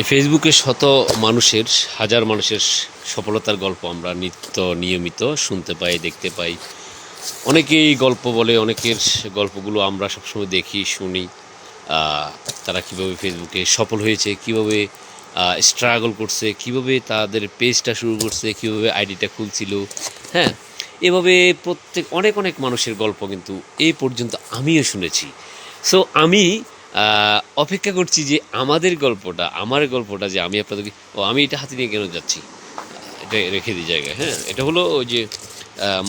এই ফেসবুকে শত মানুষের, হাজার মানুষের সফলতার গল্প আমরা নিত্য নিয়মিত শুনতে পাই, দেখতে পাই। অনেকেই গল্প বলে, অনেকের গল্পগুলো আমরা সবসময় দেখি, শুনি। তারা কীভাবে ফেসবুকে সফল হয়েছে, কীভাবে স্ট্রাগল করছে, কীভাবে তাদের পেজটা শুরু করছে, কীভাবে আইডিটা খুলছিল। হ্যাঁ এভাবে প্রত্যেক, অনেক অনেক মানুষের গল্প কিন্তু এই পর্যন্ত আমিও শুনেছি। সো আমি অপেক্ষা করছি যে আমাদের গল্পটা, আমার গল্পটা যে আমি আপনাদেরকে, ও, আমি এটা হাতে নিয়ে কেন যাচ্ছি? এটা রেখে দিই জায়গায় হ্যাঁ? এটা হলো ওই যে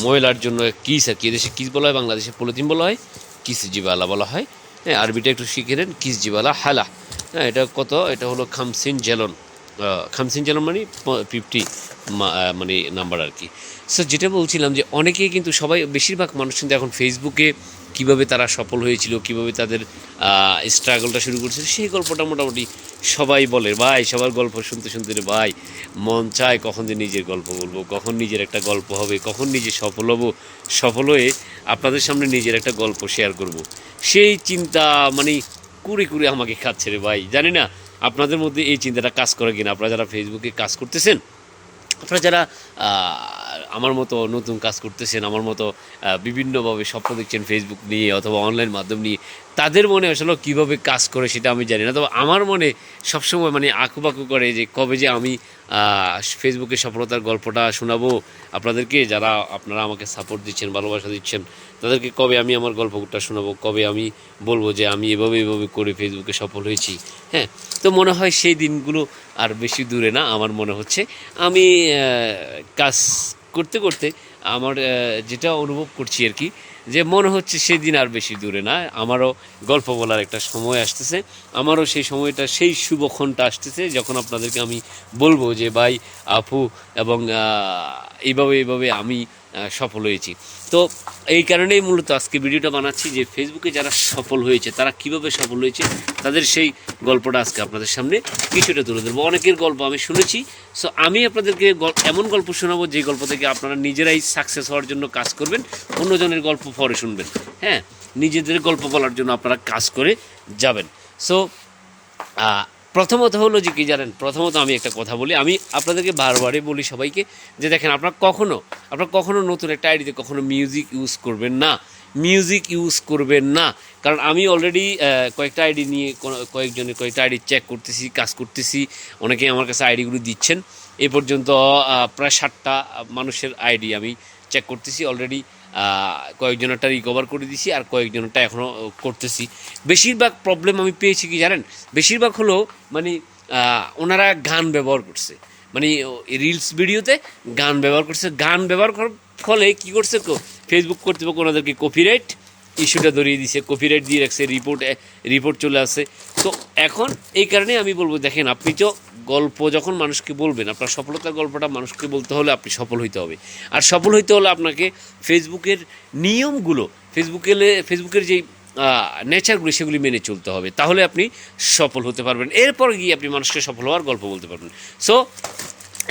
ময়লার জন্য কিস আর কি, এদেশে কিস বলা হয়, বাংলাদেশে পলিথিন বলা হয়, কিস জিবালা বলা হয় হ্যাঁ? আরবিটা একটু শিখে নেন, কিস জিবালা হালা। হ্যাঁ এটা কত? এটা হলো খামসিন জেলন খামসিন জেলন মানে ফিফটি মানে নাম্বার আর কি। সো যেটা বলছিলাম যে, অনেকেই কিন্তু সবাই, বেশিরভাগ মানুষ কিন্তু এখন ফেসবুকে কীভাবে তারা সফল হয়েছিল, কীভাবে তাদের স্ট্রাগলটা শুরু করেছিল, সেই গল্পটা মোটামুটি সবাই বলে, ভাই, সবার গল্প শুনতে শুনতে রে ভাই, মন চায় কখন যে নিজের গল্প বলব, কখন নিজের একটা গল্প হবে, কখন নিজে সফল হব, সফল হয়ে আপনাদের সামনে নিজের একটা গল্প শেয়ার করব। সেই চিন্তা মানে কুড়ে কুড়ে আমাকে খাচ্ছে রে ভাই, জানি না আপনাদের মধ্যে এই চিন্তাটা কাজ করে কিনা? আপনারা যারা ফেসবুকে কাজ করতেছেন, আপনারা যারা আমার মতো নতুন কাজ করতেছেন, আমার মতো বিভিন্নভাবে স্বপ্ন দেখছেন ফেসবুক নিয়ে অথবা অনলাইন মাধ্যম নিয়ে, তাদের মনে আসলে কীভাবে কাজ করে সেটা আমি জানি না। তবে আমার মনে সবসময় মানে আঁকুবাকু করে যে কবে যে আমি ফেসবুকে সফলতার গল্পটা শোনাবো। আপনাদেরকে যারা আপনারা আমাকে সাপোর্ট দিচ্ছেন, ভালোবাসা দিচ্ছেন, তাদেরকে কবে আমি আমার গল্পটা শোনাবো, কবে আমি বলব যে আমি এভাবে এভাবে করে ফেসবুকে সফল হয়েছি। হ্যাঁ তো মনে হয় সেই দিনগুলো আর বেশি দূরে না, আমার মনে হচ্ছে। আমি কাজ করতে করতে আমার যেটা অনুভব করছি আর কি, যে মনে হচ্ছে সেদিন আর বেশি দূরে না। আমারও গল্প বলার একটা সময় আসতেছে। আমারও সেই সময়টা, সেই শুভক্ষণটা আসতেছে যখন আপনাদেরকে আমি বলব যে, ভাই, আপু এবং এইভাবে এইভাবে আমি সফল হয়েছি। তো এই কারণেই মূলত আজকে ভিডিওটা বানাচ্ছি যে ফেসবুকে যারা সফল হয়েছে, তারা কীভাবে সফল হয়েছে, তাদের সেই গল্পটা আজকে আপনাদের সামনে কিছুটা তুলে ধরবো। অনেকের গল্প আমি শুনেছি সো আমি আপনাদেরকে এমন গল্প শোনাবো যে গল্প থেকে আপনারা নিজেরাই সাকসেস হওয়ার জন্য কাজ করবেন, অন্যজনের গল্প পরে শুনবেন। হ্যাঁ নিজেদের গল্প বলার জন্য আপনারা কাজ করে যাবেন। সো প্রথমত হলো যে কি জানেন, প্রথমত আমি একটা কথা বলি, আমি আপনাদেরকে বারবারই বলি সবাইকে যে দেখেন, আপনার কখনো আপনার কখনো নতুন একটা আইডিতে কখনো মিউজিক ইউজ করবেন না মিউজিক ইউজ করবেন না। কারণ আমি অলরেডি কয়েকটা আইডি নিয়ে কয়েকজনের কয়েকটা আইডি চেক করতেছি, কাজ করতেছি, অনেকেই আমার কাছে আইডিগুলো দিচ্ছেন। এ পর্যন্ত প্রায় ষাটটা মানুষের আইডি আমি চেক করতেছি অলরেডি কয়েকজনেরটা রিকভার করে দিছি আর কয়েকজনেরটা এখনও করতেছি। বেশিরভাগ প্রবলেম আমি পেয়েছি কি জানেন? বেশিরভাগ হলো মানে ওনারা গান ব্যবহার করছে। মানে রিলস ভিডিওতে গান ব্যবহার করছে। গান ব্যবহার করার ফলে কী করছে ফেসবুক কর্তৃপক্ষ ওনাদেরকে কপিরাইট ইস্যুটা ধরিয়ে দিছে। কপিরাইট দিয়ে রাখছে রিপোর্ট রিপোর্ট চলে আসে তো এখন এই কারণে আমি বলব, দেখেন, আপনি তো গল্প যখন মানুষকে বলবেন, আপনার সফলতার গল্পটা মানুষকে বলতে হলে আপনি সফল হইতে হবে। আর সফল হইতে হলে আপনাকে ফেসবুকের নিয়মগুলো, ফেসবুকে ফেসবুকের যেই নেচারগুলি সেগুলি মেনে চলতে হবে। তাহলে আপনি সফল হতে পারবেন। এরপর গিয়ে আপনি মানুষকে সফল হওয়ার গল্প বলতে পারবেন। সো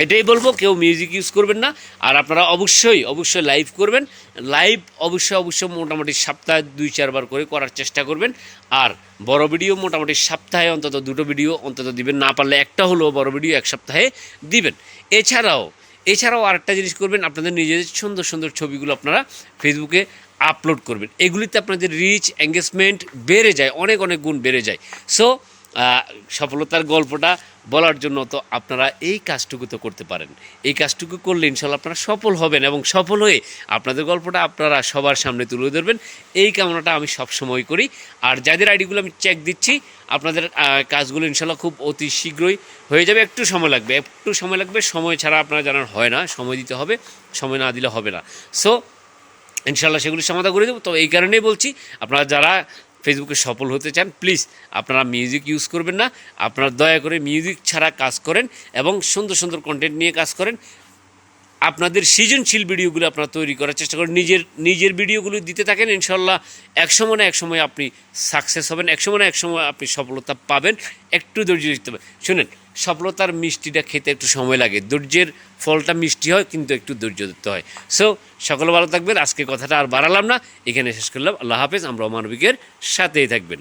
এটাই বলব, কেউ মিউজিক ইউজ করবেন না। আর আপনারা অবশ্যই অবশ্যই লাইভ করবেন। লাইভ অবশ্যই অবশ্যই মোটামুটি সপ্তাহে দুই, চারবার করে করার চেষ্টা করবেন। আর বড় ভিডিও মোটামুটি সপ্তাহে অন্তত দুটো ভিডিও অন্তত দিবেন। না পারলে একটা হলেও বড় ভিডিও এক সপ্তাহে দিবেন। এছাড়াও এছাড়াও আরেকটা জিনিস করবেন, আপনাদের নিজেদের সুন্দর সুন্দর ছবিগুলো আপনারা ফেসবুকে আপলোড করবেন। এগুলিতে আপনাদের রিচ এঙ্গেজমেন্ট বেড়ে যায়, অনেক অনেক গুণ বেড়ে যায়। সো সফলতার গল্পটা বলার জন্য তো আপনারা এই কাজটুকু তো করতে পারেন। এই কাজটুকু করলে ইনশাল্লাহ আপনারা সফল হবেন এবং সফল হয়ে আপনাদের গল্পটা আপনারা সবার সামনে তুলে ধরবেন। এই কামনাটা আমি সব সময় করি। আর যাদের আইডিগুলো আমি চেক দিচ্ছি, আপনাদের কাজগুলো ইনশাল্লাহ খুব অতি শীঘ্রই হয়ে যাবে। একটু সময় লাগবে। একটু সময় লাগবে, সময় ছাড়া আপনারা জানার হয় না। সময় দিতে হবে, সময় না দিলে হবে না। সো ইনশাল্লাহ সেগুলি সমাধান করে দেবো। তো এই কারণেই বলছি, আপনারা যারা ফেসবুকে সফল হতে চান প্লিজ আপনারা মিউজিক ইউজ করবেন না। আপনারা দয়া করে মিউজিক ছাড়া কাজ করেন এবং সুন্দর সুন্দর কন্টেন্ট নিয়ে কাজ করেন। আপনাদের সৃজনশীল ভিডিওগুলো আপনারা তৈরি করার চেষ্টা করেন। নিজের নিজের ভিডিওগুলো দিতে থাকেন ইনশাল্লাহ এক একসময় না একসময় আপনি সাকসেস হবেন এক একসময় না একসময় আপনি সফলতা পাবেন। একটু ধৈর্য দিতে হবে। শুনেন, সফলতার মিষ্টিটা খেতে একটু সময় লাগে। ধৈর্যের ফলটা মিষ্টি হয়, কিন্তু একটু ধৈর্য দিতে হয়। সো সকলে ভালো থাকবেন। আজকে কথাটা আর বাড়ালাম না। এখানে শেষ করলাম। আল্লাহ হাফেজ। আমরা মানবিকের সাথেই থাকবেন।